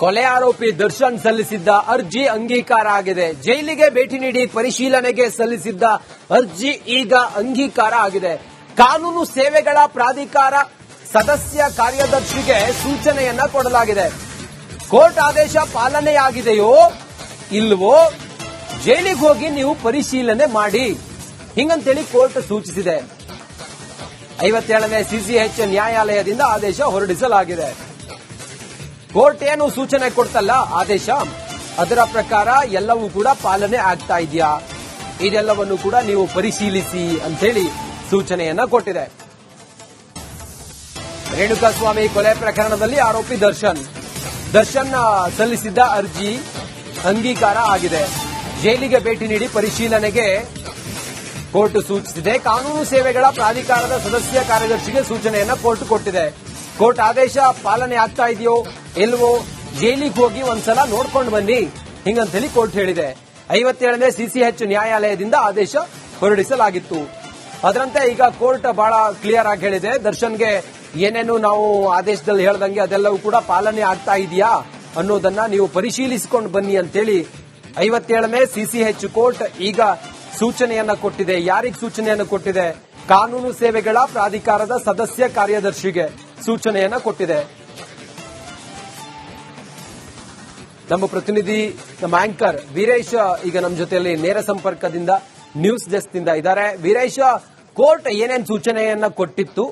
ಕೊಲೆ ಆರೋಪಿ ದರ್ಶನ್ ಸಲ್ಲಿಸಿದ್ದ ಅರ್ಜಿ ಅಂಗೀಕಾರ ಆಗಿದೆ. ಜೈಲಿಗೆ ಭೇಟಿ ನೀಡಿ ಪರಿಶೀಲನೆಗೆ ಸಲ್ಲಿಸಿದ್ದ ಅರ್ಜಿ ಈಗ ಅಂಗೀಕಾರ ಆಗಿದೆ. ಕಾನೂನು ಸೇವೆಗಳ ಪ್ರಾಧಿಕಾರ ಸದಸ್ಯ ಕಾರ್ಯದರ್ಶಿಗೆ ಸೂಚನೆಯನ್ನ ಕೊಡಲಾಗಿದೆ. ಕೋರ್ಟ್ ಆದೇಶ ಪಾಲನೆಯಾಗಿದೆಯೋ ಇಲ್ವೋ ಜೈಲಿಗೆ ಹೋಗಿ ನೀವು ಪರಿಶೀಲನೆ ಮಾಡಿ. ಹಿಂಗಂತೇಳಿ ಕೋರ್ಟ್ ಸೂಚಿಸಿದೆ. ಐವತ್ತೇಳನೇ ಸಿಸಿಎಚ್ ನ್ಯಾಯಾಲಯದಿಂದ ಆದೇಶ ಹೊರಡಿಸಲಾಗಿದೆ. ಕೋರ್ಟ್ ಏನು ಸೂಚನೆ ಕೊಡ್ತಲ್ಲ ಆದೇಶ? ಅದರ ಪ್ರಕಾರ ಎಲ್ಲವೂ ಕೂಡ ಪಾಲನೆ ಆಗ್ತಾ ಇದೆಯಾ? ಇದೆಲ್ಲವನ್ನು ಕೂಡ ನೀವು ಪರಿಶೀಲಿಸಿ ಅಂತೇಳಿ ಸೂಚನೆಯನ್ನ ಕೊಟ್ಟಿದೆ. ರೇಣುಕಾಸ್ವಾಮಿ ಕೊಲೆ ಪ್ರಕರಣದಲ್ಲಿ ಆರೋಪಿ ದರ್ಶನ್. ದರ್ಶನ್ ಸಲ್ಲಿಸಿದ್ದ ಅರ್ಜಿ ಅಂಗೀಕಾರ ಆಗಿದೆ. ಜೈಲಿಗೆ ಭೇಟಿ ನೀಡಿ ಪರಿಶೀಲನೆಗೆ ಕೋರ್ಟ್ ಸೂಚಿಸಿದೆ. ಕಾನೂನು ಸೇವೆಗಳ ಪ್ರಾಧಿಕಾರದ ಸದಸ್ಯ ಕಾರ್ಯದರ್ಶಿಗೆ ಸೂಚನೆಯನ್ನ ಕೋರ್ಟ್ ಕೊಟ್ಟಿದೆ. ಕೋರ್ಟ್ ಆದೇಶ ಪಾಲನೆ ಆಗ್ತಾ ಇದೆಯೋ? ಇಲ್ವೋ ಜೈಲಿಗೆ ಹೋಗಿ ಒಂದ್ಸಲ ನೋಡ್ಕೊಂಡು ಬನ್ನಿ. ಹಿಂಗಂತ ಹೇಳಿ ಕೋರ್ಟ್ ಹೇಳಿದೆ. ಐವತ್ತೇಳನೇ ಸಿಸಿಎಚ್ ನ್ಯಾಯಾಲಯದಿಂದ ಆದೇಶ ಹೊರಡಿಸಲಾಗಿತ್ತು. ಅದರಂತೆ ಈಗ ಕೋರ್ಟ್ ಬಹಳ ಕ್ಲಿಯರ್ ಆಗಿ ಹೇಳಿದೆ. ದರ್ಶನ್ಗೆ ಏನೇನು ನಾವು ಆದೇಶದಲ್ಲಿ ಹೇಳ್ದಂಗೆ ಅದೆಲ್ಲವೂ ಕೂಡ ಪಾಲನೆ ಆಗ್ತಾ ಇದೆಯಾ ಅನ್ನೋದನ್ನ ನೀವು ಪರಿಶೀಲಿಸಿಕೊಂಡು ಬನ್ನಿ ಅಂತೇಳಿ ಐವತ್ತೇಳನೇ ಸಿಸಿಎಚ್ ಕೋರ್ಟ್ ಈಗ ಸೂಚನೆಯನ್ನ ಕೊಟ್ಟಿದೆ. ಯಾರಿಗೆ ಸೂಚನೆಯನ್ನು ಕೊಟ್ಟಿದೆ? ಕಾನೂನು ಸೇವೆಗಳ ಪ್ರಾಧಿಕಾರದ ಸದಸ್ಯ ಕಾರ್ಯದರ್ಶಿಗೆ ಸೂಚನೆಯನ್ನ ಕೊಟ್ಟಿದೆ. ನಮ್ಮ ಪ್ರತಿನಿಧಿ, ನಮ್ಮ ಆಂಕರ್ ವೀರೇಶ್ ಈಗ ನಮ್ಮ ಜೊತೆಯಲ್ಲಿ ನೇರ ಸಂಪರ್ಕದಿಂದ ನ್ಯೂಸ್ ಡೆಸ್ಕ್ ಇಂದ ಇದ್ದಾರೆ. ವೀರೇಶ್, ಕೋರ್ಟ್ ಏನೇನ್ ಸೂಚನೆಯನ್ನ ಕೊಟ್ಟಿತ್ತು?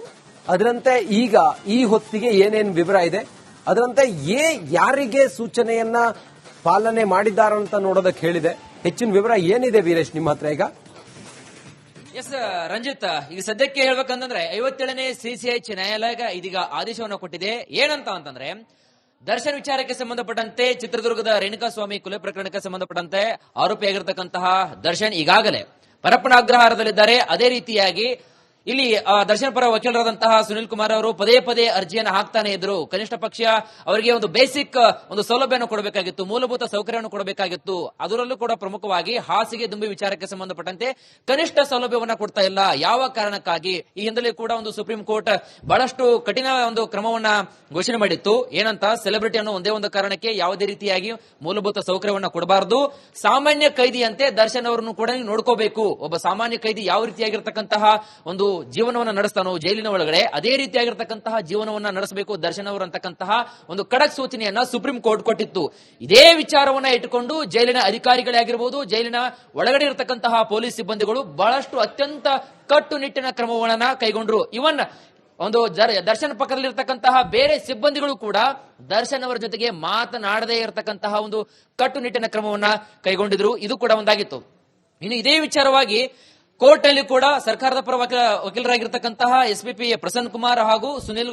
ಅದರಂತೆ ಈಗ ಈ ಹೊತ್ತಿಗೆ ಏನೇನು ವಿವರ ಇದೆ? ಅದರಂತೆ ಏ ಯಾರಿಗೆ ಸೂಚನೆಯನ್ನ ಪಾಲನೆ ಮಾಡಿದ್ದಾರೆ ಅಂತ ನೋಡೋದಕ್ಕೆ ಹೇಳಿದೆ. ಹೆಚ್ಚಿನ ವಿವರ ಏನಿದೆ ವೀರೇಶ್ ನಿಮ್ಮ ಹತ್ರ ಈಗ? ಎಸ್ ರಂಜಿತ್, ಈಗ ಸದ್ಯಕ್ಕೆ ಹೇಳ್ಬೇಕಂತಂದ್ರೆ ಐವತ್ತೇಳನೇ ಸಿಸಿಐ ನ್ಯಾಯಾಲಯ ಇದೀಗ ಆದೇಶವನ್ನು ಕೊಟ್ಟಿದೆ. ಏನಂತ ಅಂತಂದ್ರೆ ದರ್ಶನ್ ವಿಚಾರಕ್ಕೆ ಸಂಬಂಧಪಟ್ಟಂತೆ ಚಿತ್ರದುರ್ಗದ ರೇಣುಕಾ ಸ್ವಾಮಿ ಕೊಲೆ ಪ್ರಕರಣಕ್ಕೆ ಸಂಬಂಧಪಟ್ಟಂತೆ ಆರೋಪಿಯಾಗಿರ್ತಕ್ಕಂತಹ ದರ್ಶನ್ ಈಗಾಗಲೇ ಪರಪ್ಪನ ಅಗ್ರಹಾರದಲ್ಲಿದ್ದಾರೆ. ಅದೇ ರೀತಿಯಾಗಿ ಇಲ್ಲಿ ದರ್ಶನ್ ಪರ ವಕೀಲರಾದಂತಹ ಸುನಿಲ್ ಕುಮಾರ್ ಅವರು ಪದೇ ಪದೇ ಅರ್ಜಿಯನ್ನು ಹಾಕ್ತಾನೆ ಇದ್ರು ಕನಿಷ್ಠ ಪಕ್ಷ ಅವರಿಗೆ ಒಂದು ಬೇಸಿಕ್, ಒಂದು ಸೌಲಭ್ಯವನ್ನು ಕೊಡಬೇಕಾಗಿತ್ತು, ಮೂಲಭೂತ ಸೌಕರ್ಯವನ್ನು ಕೊಡಬೇಕಾಗಿತ್ತು. ಅದರಲ್ಲೂ ಕೂಡ ಪ್ರಮುಖವಾಗಿ ಹಾಸಿಗೆ ದುಂಬಿ ವಿಚಾರಕ್ಕೆ ಸಂಬಂಧಪಟ್ಟಂತೆ ಕನಿಷ್ಠ ಸೌಲಭ್ಯವನ್ನ ಕೊಡ್ತಾ ಇಲ್ಲ. ಯಾವ ಕಾರಣಕ್ಕಾಗಿ? ಈ ಹಿಂದಲೇ ಕೂಡ ಒಂದು ಸುಪ್ರೀಂ ಕೋರ್ಟ್ ಬಹಳಷ್ಟು ಕಠಿಣ ಒಂದು ಕ್ರಮವನ್ನ ಘೋಷಣೆ ಮಾಡಿತ್ತು. ಏನಂತ ಸೆಲೆಬ್ರಿಟಿ ಅನ್ನೋ ಒಂದೇ ಒಂದು ಕಾರಣಕ್ಕೆ ಯಾವುದೇ ರೀತಿಯಾಗಿ ಮೂಲಭೂತ ಸೌಕರ್ಯವನ್ನ ಕೊಡಬಾರದು. ಸಾಮಾನ್ಯ ಕೈದಿಯಂತೆ ದರ್ಶನ್ ಅವರನ್ನು ಕೂಡ ನೋಡ್ಕೋಬೇಕು. ಒಬ್ಬ ಸಾಮಾನ್ಯ ಕೈದಿ ಯಾವ ರೀತಿಯಾಗಿರ್ತಕ್ಕಂತಹ ಒಂದು ಜೀವನವನ್ನ ನಡೆಸ್ತಾನೋ ಜೈಲಿನ ಒಳಗಡೆ, ಅದೇ ರೀತಿಯಾಗಿರ್ತಕ್ಕಂತಹ ಜೀವನವನ್ನ ನಡೆಸಬೇಕು ದರ್ಶನ್ ಅವರು ಅಂತಕ್ಕಂತಹ ಒಂದು ಕಡಕ್ ಸೂಚನೆಯನ್ನ ಸುಪ್ರೀಂ ಕೋರ್ಟ್ ಕೊಟ್ಟಿತ್ತು. ಇದೇ ವಿಚಾರವನ್ನ ಇಟ್ಟುಕೊಂಡು ಜೈಲಿನ ಅಧಿಕಾರಿಗಳೇ ಆಗಿರಬಹುದು ಜೈಲಿನ ಒಳಗಡೆ ಇರತಕ್ಕಂತಹ ಪೊಲೀಸ್ ಸಿಬ್ಬಂದಿಗಳು ಬಹಳಷ್ಟು ಅತ್ಯಂತ ಕಟ್ಟುನಿಟ್ಟಿನ ಕ್ರಮವನ್ನ ಕೈಗೊಂಡ್ರು. ಇವನ್ ಒಂದು ದರ್- ದರ್ಶನ್ ಪಕ್ಕದಲ್ಲಿ ಇರತಕ್ಕಂತಹ ಬೇರೆ ಸಿಬ್ಬಂದಿಗಳು ಕೂಡ ದರ್ಶನ್ ಅವರ ಜೊತೆಗೆ ಮಾತನಾಡದೇ ಇರತಕ್ಕಂತಹ ಒಂದು ಕಟ್ಟುನಿಟ್ಟಿನ ಕ್ರಮವನ್ನ ಕೈಗೊಂಡಿದ್ರು. ಇದು ಕೂಡ ಒಂದಾಗಿತ್ತು. ಇನ್ನು ಇದೇ ವಿಚಾರವಾಗಿ ಕೋರ್ಟ್ನಲ್ಲಿ ಕೂಡ ಸರ್ಕಾರದ ಪರ ವಕೀಲ, ವಕೀಲರಾಗಿರ್ತಕ್ಕಂತಹ ಎಸ್ ಪಿ ಪ್ರಸನ್ನ ಕುಮಾರ್ ಹಾಗೂ ಸುನಿಲ್,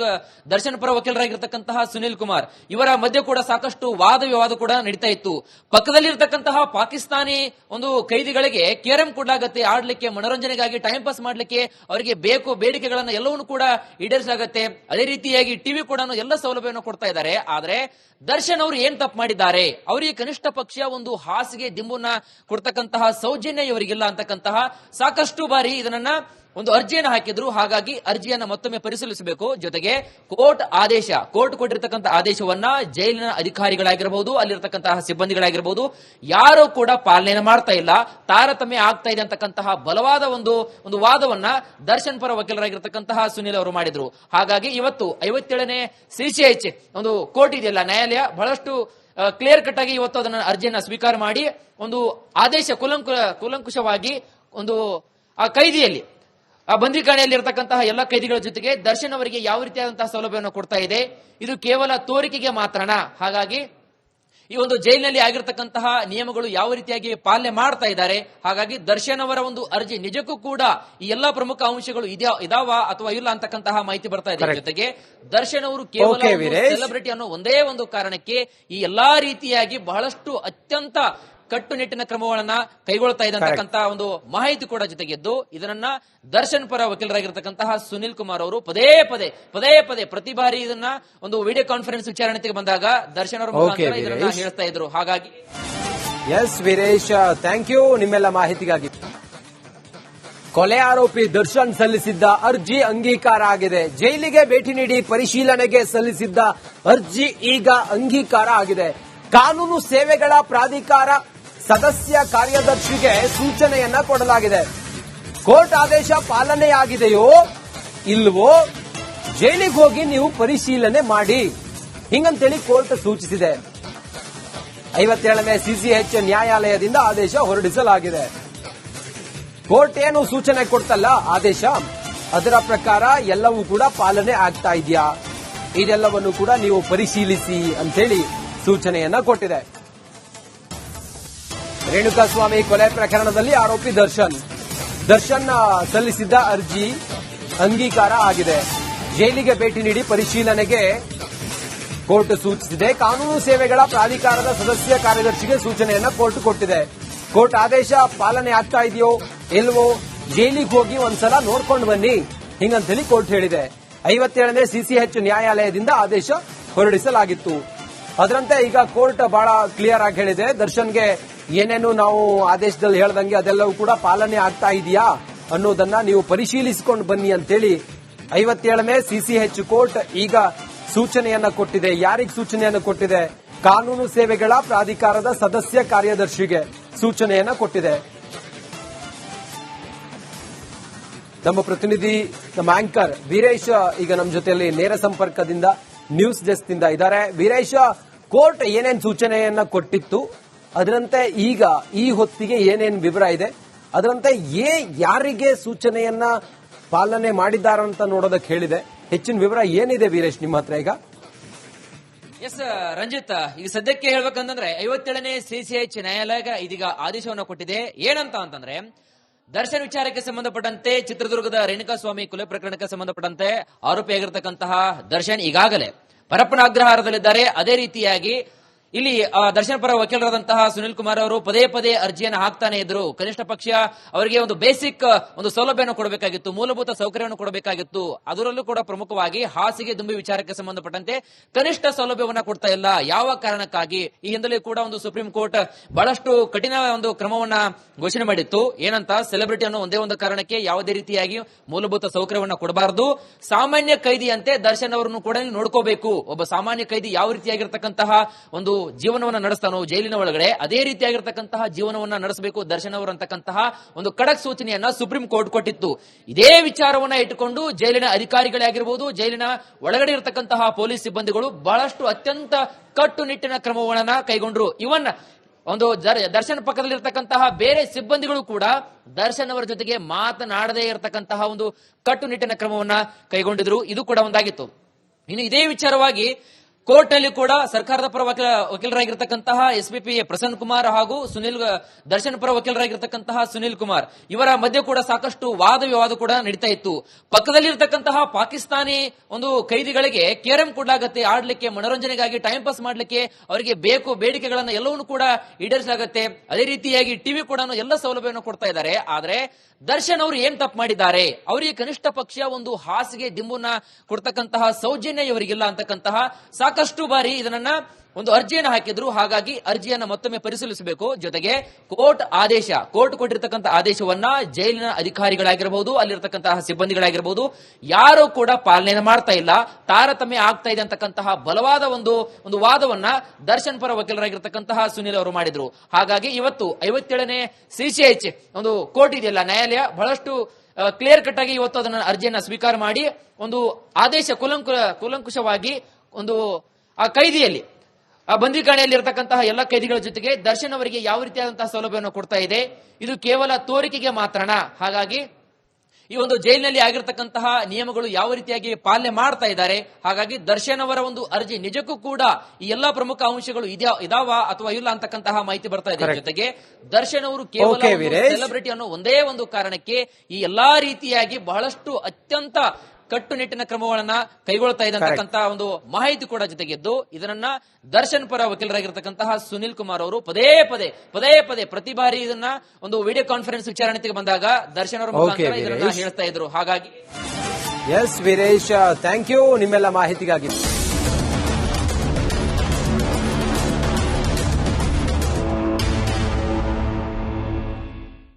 ದರ್ಶನ್ ಪರ ವಕೀಲರಾಗಿರ್ತಕ್ಕಂತಹ ಸುನಿಲ್ ಕುಮಾರ್ ಇವರ ಮಧ್ಯೆ ಕೂಡ ಸಾಕಷ್ಟು ವಾದ ವಿವಾದ ಕೂಡ ನಡೀತಾ ಇತ್ತು. ಪಕ್ಕದಲ್ಲಿರ್ತಕ್ಕಂತಹ ಪಾಕಿಸ್ತಾನಿ ಒಂದು ಕೈದಿಗಳಿಗೆ ಕೇರಂ ಕೊಡ್ಲಾಗತ್ತೆ, ಆಡ್ಲಿಕ್ಕೆ, ಮನೋರಂಜನೆಗಾಗಿ ಟೈಮ್ ಪಾಸ್ ಮಾಡ್ಲಿಕ್ಕೆ ಅವರಿಗೆ ಬೇಕು, ಬೇಡಿಕೆಗಳನ್ನು ಎಲ್ಲವನ್ನು ಕೂಡ ಈಡೇರಿಸಲಾಗತ್ತೆ. ಅದೇ ರೀತಿಯಾಗಿ ಟಿವಿ ಕೂಡ ಎಲ್ಲ ಸೌಲಭ್ಯವನ್ನು ಕೊಡ್ತಾ ಇದ್ದಾರೆ. ಆದ್ರೆ ದರ್ಶನ್ ಅವರು ಏನ್ ತಪ್ಪು ಮಾಡಿದ್ದಾರೆ? ಅವರಿಗೆ ಕನಿಷ್ಠ ಪಕ್ಷ ಒಂದು ಹಾಸಿಗೆ ದಿಂಬುನ ಕೊಡ್ತಕ್ಕಂತಹ ಸೌಜನ್ಯ ಇವರಿಗಿಲ್ಲ ಅಂತಕ್ಕಂತಹ ಸಾಕಷ್ಟು ಬಾರಿ ಇದನ್ನ ಒಂದು ಅರ್ಜಿಯನ್ನು ಹಾಕಿದ್ರು. ಹಾಗಾಗಿ ಅರ್ಜಿಯನ್ನು ಮತ್ತೊಮ್ಮೆ ಪರಿಶೀಲಿಸಬೇಕು. ಜೊತೆಗೆ ಕೋರ್ಟ್ ಆದೇಶ, ಕೋರ್ಟ್ ಕೊಟ್ಟಿರತಕ್ಕಂಥ ಆದೇಶವನ್ನ ಜೈಲಿನ ಅಧಿಕಾರಿಗಳಾಗಿರಬಹುದು ಅಲ್ಲಿರ್ತಕ್ಕಂತಹ ಸಿಬ್ಬಂದಿಗಳಾಗಿರಬಹುದು ಯಾರು ಕೂಡ ಪಾಲನೆ ಮಾಡ್ತಾ ಇಲ್ಲ. ತಾರತಮ್ಯ ಆಗ್ತಾ ಇದೆ ಅಂತಕ್ಕಂತಹ ಬಲವಾದ ಒಂದು ಒಂದು ವಾದವನ್ನ ದರ್ಶನ್ ಪರ ವಕೀಲರಾಗಿರ್ತಕ್ಕಂತಹ ಸುನೀಲ್ ಅವರು ಮಾಡಿದ್ರು. ಹಾಗಾಗಿ ಇವತ್ತು ಐವತ್ತೇಳನೇ ಸಿಸಿಎಚ್ ಒಂದು ಕೋರ್ಟ್ ಇದೆಯಲ್ಲ, ನ್ಯಾಯಾಲಯ ಬಹಳಷ್ಟು ಕ್ಲಿಯರ್ ಕಟ್ ಆಗಿ ಇವತ್ತು ಅದನ್ನ ಅರ್ಜಿಯನ್ನ ಸ್ವೀಕಾರ ಮಾಡಿ ಒಂದು ಆದೇಶ ಕುಲಂಕು ಕುಲಂಕುಷವಾಗಿ ಒಂದು ಆ ಕೈದಿಯಲ್ಲಿ ಆ ಬಂದಿಖಾನೆಯಲ್ಲಿ ಇರತಕ್ಕಂತಹ ಎಲ್ಲ ಕೈದಿಗಳ ಜೊತೆಗೆ ದರ್ಶನ್ ಅವರಿಗೆ ಯಾವ ರೀತಿಯಾದಂತಹ ಸೌಲಭ್ಯವನ್ನು ಕೊಡ್ತಾ ಇದೆ ಇದು ಕೇವಲ ತೋರಿಕೆಗೆ ಮಾತ್ರನ? ಹಾಗಾಗಿ ಈ ಒಂದು ಜೈಲಿನಲ್ಲಿ ಆಗಿರ್ತಕ್ಕಂತಹ ನಿಯಮಗಳು ಯಾವ ರೀತಿಯಾಗಿ ಪಾಲನೆ ಮಾಡ್ತಾ ಇದ್ದಾರೆ ಹಾಗಾಗಿ ದರ್ಶನ್ ಅವರ ಒಂದು ಅರ್ಜಿ ನಿಜಕ್ಕೂ ಕೂಡ ಈ ಎಲ್ಲಾ ಪ್ರಮುಖ ಅಂಶಗಳು ಇದಾವ ಅಥವಾ ಇಲ್ಲ ಅಂತಕ್ಕಂತಹ ಮಾಹಿತಿ ಬರ್ತಾ ಇದೆ ಜೊತೆಗೆ ದರ್ಶನ್ ಅವರು ಕೇವಲ ಸೆಲೆಬ್ರಿಟಿ ಅನ್ನೋ ಒಂದೇ ಒಂದು ಕಾರಣಕ್ಕೆ ಈ ಎಲ್ಲಾ ರೀತಿಯಾಗಿ ಬಹಳಷ್ಟು ಅತ್ಯಂತ ಕಟ್ಟುನಿಟ್ಟಿನ ಕ್ರಮಗಳನ್ನ ಕೈಗೊಳ್ತಾ ಇದೆ ಅಂತಕ್ಕಂತಹ ಒಂದು ಮಾಹಿತಿ ಕೂಡ ಜೊತೆಗೆದ್ದು ಇದನ್ನ ದರ್ಶನ್ ಪರ ವಕೀಲರಾಗಿರ್ತಕ್ಕಂತಹ ಸುನಿಲ್ ಕುಮಾರ್ ಅವರು ಪದೇ ಪದೇ ಪದೇ ಪದೇ ಪ್ರತಿ ಬಾರಿ ಇದನ್ನ ಒಂದು ವಿಡಿಯೋ ಕಾನ್ಫರೆನ್ಸ್ ವಿಚಾರಣೆಗೆ ಬಂದಾಗ ದರ್ಶನ್ ಅವರು ಇದನ್ನ ಹೇಳ್ತಾ ಇದ್ರು. ಹಾಗಾಗಿ ಎಸ್ ವೀರೇಶ್ ಥ್ಯಾಂಕ್ ಯು ನಿಮ್ಮೆಲ್ಲ ಮಾಹಿತಿಗಾಗಿ. ಕೊಲೆ ಆರೋಪಿ ದರ್ಶನ್ ಸಲ್ಲಿಸಿದ್ದ ಅರ್ಜಿ ಅಂಗೀಕಾರ ಆಗಿದೆ. ಜೈಲಿಗೆ ಭೇಟಿ ನೀಡಿ ಪರಿಶೀಲನೆಗೆ ಸಲ್ಲಿಸಿದ್ದ ಅರ್ಜಿ ಈಗ ಅಂಗೀಕಾರ ಆಗಿದೆ. ಕಾನೂನು ಸೇವೆಗಳ ಪ್ರಾಧಿಕಾರ ಸದಸ್ಯ ಕಾರ್ಯದರ್ಶಿಗೆ ಸೂಚನೆಯನ್ನ ಕೊಡಲಾಗಿದೆ. ಕೋರ್ಟ್ ಆದೇಶ ಪಾಲನೆಯಾಗಿದೆಯೋ ಇಲ್ವೋ ಜೈಲಿಗೆ ಹೋಗಿ ನೀವು ಪರಿಶೀಲನೆ ಮಾಡಿ. ಹಿಂಗಂತೇಳಿ ಕೋರ್ಟ್ ಸೂಚಿಸಿದೆ. ಐವತ್ತೇಳನೇ ಸಿಸಿಎಚ್ ನ್ಯಾಯಾಲಯದಿಂದ ಆದೇಶ ಹೊರಡಿಸಲಾಗಿದೆ. ಕೋರ್ಟ್ ಏನು ಸೂಚನೆ ಕೊಡ್ತಲ್ಲ ಆದೇಶ? ಅದರ ಪ್ರಕಾರ ಎಲ್ಲವೂ ಕೂಡ ಪಾಲನೆ ಆಗ್ತಾ ಇದೆಯಾ? ಇದೆಲ್ಲವನ್ನು ಕೂಡ ನೀವು ಪರಿಶೀಲಿಸಿ ಅಂತೇಳಿ ಸೂಚನೆಯನ್ನ ಕೊಟ್ಟಿದೆ. ರೇಣುಕಾಸ್ವಾಮಿ ಕೊಲೆ ಪ್ರಕರಣದಲ್ಲಿ ಆರೋಪಿ ದರ್ಶನ್. ದರ್ಶನ್ ಸಲ್ಲಿಸಿದ್ದ ಅರ್ಜಿ ಅಂಗೀಕಾರ ಆಗಿದೆ. ಜೈಲಿಗೆ ಭೇಟಿ ನೀಡಿ ಪರಿಶೀಲನೆಗೆ ಕೋರ್ಟ್ ಸೂಚಿಸಿದೆ. ಕಾನೂನು ಸೇವೆಗಳ ಪ್ರಾಧಿಕಾರದ ಸದಸ್ಯ ಕಾರ್ಯದರ್ಶಿಗೆ ಸೂಚನೆಯನ್ನ ಕೋರ್ಟ್ ಕೊಟ್ಟಿದೆ. ಕೋರ್ಟ್ ಆದೇಶ ಪಾಲನೆ ಆಗ್ತಾ ಇದೆಯೋ ಎಲ್ವೋ ಜೈಲಿಗೆ ಹೋಗಿ ಒಂದ್ಸಲ ನೋಡ್ಕೊಂಡು ಬನ್ನಿ. ಹಿಂಗಂತೇಳಿ ಕೋರ್ಟ್ ಹೇಳಿದೆ. ಐವತ್ತೇಳನೇ ಸಿಸಿಎಚ್ ನ್ಯಾಯಾಲಯದಿಂದ ಆದೇಶ ಹೊರಡಿಸಲಾಗಿತ್ತು. ಅದರಂತೆ ಈಗ ಕೋರ್ಟ್ ಬಹಳ ಕ್ಲಿಯರ್ ಆಗಿ ಹೇಳಿದೆ. ದರ್ಶನ್ಗೆ ಏನೇನು ನಾವು ಆದೇಶದಲ್ಲಿ ಹೇಳ್ದಂಗೆ ಅದೆಲ್ಲವೂ ಕೂಡ ಪಾಲನೆ ಆಗ್ತಾ ಇದೆಯಾ ಅನ್ನೋದನ್ನ ನೀವು ಪರಿಶೀಲಿಸಿಕೊಂಡು ಬನ್ನಿ ಅಂತೇಳಿ ಐವತ್ತೇಳನೇ ಸಿಸಿಎಚ್ ಕೋರ್ಟ್ ಈಗ ಸೂಚನೆಯನ್ನ ಕೊಟ್ಟಿದೆ. ಯಾರಿಗೆ ಸೂಚನೆಯನ್ನು ಕೊಟ್ಟಿದೆ? ಕಾನೂನು ಸೇವೆಗಳ ಪ್ರಾಧಿಕಾರದ ಸದಸ್ಯ ಕಾರ್ಯದರ್ಶಿಗೆ ಸೂಚನೆಯನ್ನ ಕೊಟ್ಟಿದೆ. ನಮ್ಮ ಪ್ರತಿನಿಧಿ, ನಮ್ಮ ಆಂಕರ್ ವೀರೇಶ್ ಈಗ ನಮ್ಮ ಜೊತೆಯಲ್ಲಿ ನೇರ ಸಂಪರ್ಕದಿಂದ, ನ್ಯೂಸ್ ಡೆಸ್ಕ್ ಇಂದ ಇದ್ದಾರೆ. ವೀರೇಶ, ಕೋರ್ಟ್ ಏನೇನು ಸೂಚನೆಯನ್ನ ಕೊಟ್ಟಿತ್ತು? ಅದರಂತೆ ಈಗ ಈ ಹೊತ್ತಿಗೆ ಏನೇನು ವಿವರ ಇದೆ? ಅದರಂತೆ ಏ ಯಾರಿಗೆ ಸೂಚನೆಯನ್ನ ಪಾಲನೆ ಮಾಡಿದ್ದಾರಂತ ನೋಡೋದಕ್ಕೆ ಹೇಳಿದೆ. ಹೆಚ್ಚಿನ ವಿವರ ಏನಿದೆ ವೀರೇಶ್, ನಿಮ್ಮ ಹತ್ರ ಈಗ? ಎಸ್ ರಂಜಿತ್, ಈಗ ಸದ್ಯಕ್ಕೆ ಹೇಳ್ಬೇಕಂತಂದ್ರೆ ಐವತ್ತೇಳನೇ ಸಿಸಿಎಚ್ ನ್ಯಾಯಾಲಯ ಇದೀಗ ಆದೇಶವನ್ನು ಕೊಟ್ಟಿದೆ. ಏನಂತ ಅಂತಂದ್ರೆ, ದರ್ಶನ್ ವಿಚಾರಕ್ಕೆ ಸಂಬಂಧಪಟ್ಟಂತೆ ಚಿತ್ರದುರ್ಗದ ರೇಣುಕಾಸ್ವಾಮಿ ಕೊಲೆ ಪ್ರಕರಣಕ್ಕೆ ಸಂಬಂಧಪಟ್ಟಂತೆ ಆರೋಪಿಯಾಗಿರ್ತಕ್ಕಂತಹ ದರ್ಶನ್ ಈಗಾಗಲೇ ಪರಪ್ಪನ ಅಗ್ರಹಾರದಲ್ಲಿದ್ದಾರೆ. ಅದೇ ರೀತಿಯಾಗಿ ಇಲ್ಲಿ ದರ್ಶನ್ ಪರ ವಕೀಲರಾದಂತಹ ಸುನಿಲ್ ಕುಮಾರ್ ಅವರು ಪದೇ ಪದೇ ಅರ್ಜಿಯನ್ನು ಹಾಕ್ತಾನೆ ಇದ್ರು ಕನಿಷ್ಠ ಪಕ್ಷ ಅವರಿಗೆ ಒಂದು ಬೇಸಿಕ್, ಒಂದು ಸೌಲಭ್ಯವನ್ನು ಕೊಡಬೇಕಾಗಿತ್ತು, ಮೂಲಭೂತ ಸೌಕರ್ಯವನ್ನು ಕೊಡಬೇಕಾಗಿತ್ತು. ಅದರಲ್ಲೂ ಕೂಡ ಪ್ರಮುಖವಾಗಿ ಹಾಸಿಗೆ ದುಂಬಿ ವಿಚಾರಕ್ಕೆ ಸಂಬಂಧಪಟ್ಟಂತೆ ಕನಿಷ್ಠ ಸೌಲಭ್ಯವನ್ನ ಕೊಡ್ತಾ ಇಲ್ಲ. ಯಾವ ಕಾರಣಕ್ಕಾಗಿ? ಈ ಹಿಂದಲೇ ಕೂಡ ಒಂದು ಸುಪ್ರೀಂ ಕೋರ್ಟ್ ಬಹಳಷ್ಟು ಕಠಿಣ ಒಂದು ಕ್ರಮವನ್ನ ಘೋಷಣೆ ಮಾಡಿತ್ತು. ಏನಂತ ಸೆಲೆಬ್ರಿಟಿ ಅನ್ನೋ ಒಂದೇ ಒಂದು ಕಾರಣಕ್ಕೆ ಯಾವುದೇ ರೀತಿಯಾಗಿ ಮೂಲಭೂತ ಸೌಕರ್ಯವನ್ನ ಕೊಡಬಾರದು. ಸಾಮಾನ್ಯ ಕೈದಿಯಂತೆ ದರ್ಶನ್ ಅವರನ್ನು ಕೂಡ ನೋಡ್ಕೋಬೇಕು. ಒಬ್ಬ ಸಾಮಾನ್ಯ ಕೈದಿ ಯಾವ ರೀತಿಯಾಗಿರ್ತಕ್ಕಂತಹ ಒಂದು ಜೀವನವನ್ನ ನಡೆಸ್ತಾನೋ ಜೈಲಿನ ಒಳಗಡೆ, ಅದೇ ರೀತಿಯಾಗಿರ್ತಕ್ಕಂತಹ ಜೀವನವನ್ನ ನಡೆಸಬೇಕು ದರ್ಶನ್ ಅವರು ಅಂತಕ್ಕಂತಹ ಒಂದು ಖಡಕ್ ಸೂಚನೆಯನ್ನ ಸುಪ್ರೀಂ ಕೋರ್ಟ್ ಕೊಟ್ಟಿತ್ತು. ಇದೇ ವಿಚಾರವನ್ನ ಇಟ್ಟುಕೊಂಡು ಜೈಲಿನ ಅಧಿಕಾರಿಗಳೇ ಆಗಿರ್ಬೋದು ಜೈಲಿನ ಒಳಗಡೆ ಇರತಕ್ಕಂತಹ ಪೊಲೀಸ್ ಸಿಬ್ಬಂದಿಗಳು ಬಹಳಷ್ಟು ಅತ್ಯಂತ ಕಟ್ಟುನಿಟ್ಟಿನ ಕ್ರಮಗಳನ್ನ ಕೈಗೊಂಡ್ರು. ಇವನ್ ಒಂದು ದರ್- ದರ್ಶನ್ ಪಕ್ಕದಲ್ಲಿ ಇರತಕ್ಕಂತಹ ಬೇರೆ ಸಿಬ್ಬಂದಿಗಳು ಕೂಡ ದರ್ಶನ್ ಅವರ ಜೊತೆಗೆ ಮಾತನಾಡದೇ ಇರತಕ್ಕಂತಹ ಒಂದು ಕಟ್ಟುನಿಟ್ಟಿನ ಕ್ರಮವನ್ನ ಕೈಗೊಂಡಿದ್ರು. ಇದು ಕೂಡ ಒಂದಾಗಿತ್ತು. ಇನ್ನು ಇದೇ ವಿಚಾರವಾಗಿ ಕೋರ್ಟ್ನಲ್ಲಿ ಕೂಡ ಸರ್ಕಾರದ ಪರ ವಕೀಲ, ವಕೀಲರಾಗಿರ್ತಕ್ಕಂತಹ ಎಸ್ ಪಿ ಪ್ರಸನ್ನ ಕುಮಾರ್ ಹಾಗೂ ಸುನಿಲ್, ದರ್ಶನ್ ಪರ ವಕೀಲರಾಗಿರ್ತಕ್ಕಂತಹ ಸುನಿಲ್ ಕುಮಾರ್ ಇವರ ಮಧ್ಯೆ ಕೂಡ ಸಾಕಷ್ಟು ವಾದ ವಿವಾದ ಕೂಡ ನಡೀತಾ ಇತ್ತು. ಪಕ್ಕದಲ್ಲಿರ್ತಕ್ಕಂತಹ ಪಾಕಿಸ್ತಾನಿ ಒಂದು ಕೈದಿಗಳಿಗೆ ಕೇರಂ ಕೊಡ್ಲಾಗತ್ತೆ, ಆಡ್ಲಿಕ್ಕೆ, ಮನೋರಂಜನೆಗಾಗಿ ಟೈಮ್ ಪಾಸ್ ಮಾಡ್ಲಿಕ್ಕೆ ಅವರಿಗೆ ಬೇಕು, ಬೇಡಿಕೆಗಳನ್ನು ಎಲ್ಲವನ್ನು ಕೂಡ ಈಡೇರಿಸಲಾಗುತ್ತೆ. ಅದೇ ರೀತಿಯಾಗಿ ಟಿವಿ ಕೂಡ ಎಲ್ಲ ಸೌಲಭ್ಯವನ್ನು ಕೊಡ್ತಾ ಇದ್ದಾರೆ. ಆದ್ರೆ ದರ್ಶನ್ ಅವರು ಏನ್ ತಪ್ಪು ಮಾಡಿದ್ದಾರೆ? ಅವರಿಗೆ ಕನಿಷ್ಠ ಪಕ್ಷ ಒಂದು ಹಾಸಿಗೆ ದಿಂಬುನ ಕೊಡ್ತಕ್ಕಂತಹ ಸೌಜನ್ಯ ಇವರಿಗಿಲ್ಲ ಅಂತಕ್ಕಂತಹ ಸಾಕಷ್ಟು ಬಾರಿ ಇದನ್ನ ಒಂದು ಅರ್ಜಿಯನ್ನು ಹಾಕಿದ್ರು. ಹಾಗಾಗಿ ಅರ್ಜಿಯನ್ನ ಮತ್ತೊಮ್ಮೆ ಪರಿಶೀಲಿಸಬೇಕು. ಜೊತೆಗೆ ಕೋರ್ಟ್ ಆದೇಶ, ಕೋರ್ಟ್ ಕೊಟ್ಟಿರ್ತಕ್ಕಂಥ ಆದೇಶವನ್ನ ಜೈಲಿನ ಅಧಿಕಾರಿಗಳಾಗಿರಬಹುದು ಅಲ್ಲಿರ್ತಕ್ಕಂತಹ ಸಿಬ್ಬಂದಿಗಳಾಗಿರಬಹುದು ಯಾರು ಕೂಡ ಪಾಲನೆ ಮಾಡ್ತಾ ಇಲ್ಲ. ತಾರತಮ್ಯ ಆಗ್ತಾ ಇದೆ ಅಂತಕ್ಕಂತಹ ಬಲವಾದ ಒಂದು ಒಂದು ವಾದವನ್ನ ದರ್ಶನ್ ಪರ ವಕೀಲರಾಗಿರ್ತಕ್ಕಂತಹ ಸುನೀಲ್ ಅವರು ಮಾಡಿದ್ರು. ಹಾಗಾಗಿ ಇವತ್ತು ಐವತ್ತೇಳನೇ ಸಿಸಿಎಚ್ ಒಂದು ಕೋರ್ಟ್ ಇದೆಯಲ್ಲ, ನ್ಯಾಯಾಲಯ ಬಹಳಷ್ಟು ಕ್ಲಿಯರ್ ಕಟ್ ಆಗಿ ಇವತ್ತು ಅದನ್ನ ಅರ್ಜಿಯನ್ನ ಸ್ವೀಕಾರ ಮಾಡಿ ಒಂದು ಆದೇಶ ಕುಲಂಕು, ಕುಲಂಕುಷವಾಗಿ ಒಂದು ಆ ಕೈದಿಯಲ್ಲಿ ಆ ಬಂದಿಖಾಣೆಯಲ್ಲಿ ಇರತಕ್ಕಂತಹ ಎಲ್ಲ ಕೈದಿಗಳ ಜೊತೆಗೆ ದರ್ಶನ್ ಅವರಿಗೆ ಯಾವ ರೀತಿಯಾದಂತಹ ಸೌಲಭ್ಯವನ್ನು ಕೊಡ್ತಾ ಇದೆ ಇದು ಕೇವಲ ತೋರಿಕೆಗೆ ಮಾತ್ರನ ಹಾಗಾಗಿ ಈ ಒಂದು ಜೈಲಿನಲ್ಲಿ ಆಗಿರತಕ್ಕಂತಹ ನಿಯಮಗಳು ಯಾವ ರೀತಿಯಾಗಿ ಪಾಲನೆ ಮಾಡ್ತಾ ಇದ್ದಾರೆ ಹಾಗಾಗಿ ದರ್ಶನ್ ಅವರ ಒಂದು ಅರ್ಜಿ ನಿಜಕ್ಕೂ ಕೂಡ ಈ ಎಲ್ಲಾ ಪ್ರಮುಖ ಅಂಶಗಳು ಇದಾ ಇದಾವ ಅಥವಾ ಇಲ್ಲ ಅಂತಕ್ಕಂತಹ ಮಾಹಿತಿ ಬರ್ತಾ ಇದೆ ಜೊತೆಗೆ ದರ್ಶನ್ ಅವರು ಕೇವಲ. ಸೆಲೆಬ್ರಿಟಿ ಅನ್ನೋ ಒಂದೇ ಒಂದು ಕಾರಣಕ್ಕೆ ಈ ಎಲ್ಲಾ ರೀತಿಯಾಗಿ ಬಹಳಷ್ಟು ಅತ್ಯಂತ ಕಟ್ಟುನಿಟ್ಟಿನ ಕ್ರಮಗಳನ್ನ ಕೈಗೊಳ್ತಾ ಇದೆ ಅಂತಕ್ಕಂತಹ ಒಂದು ಮಾಹಿತಿ ಕೂಡ ಜೊತೆಗೆದ್ದು ಇದನ್ನ ದರ್ಶನ್ ಪರ ವಕೀಲರಾಗಿರ್ತಕ್ಕಂತಹ ಸುನಿಲ್ ಕುಮಾರ್ ಅವರು ಪದೇ ಪದೇ ಪದೇ ಪದೇ ಪ್ರತಿ ಬಾರಿ ಇದನ್ನ ಒಂದು ವಿಡಿಯೋ ಕಾನ್ಫರೆನ್ಸ್ ವಿಚಾರಣೆಗೆ ಬಂದಾಗ ದರ್ಶನ್ ಅವರ ಮುಖಾಂತರ ಇದನ್ನ ಹೇಳ್ತಾ ಇದ್ರು. ಹಾಗಾಗಿ ಎಸ್ ವೀರೇಶ್ ಥ್ಯಾಂಕ್ ಯು ನಿಮ್ಮೆಲ್ಲ ಮಾಹಿತಿಗಾಗಿ.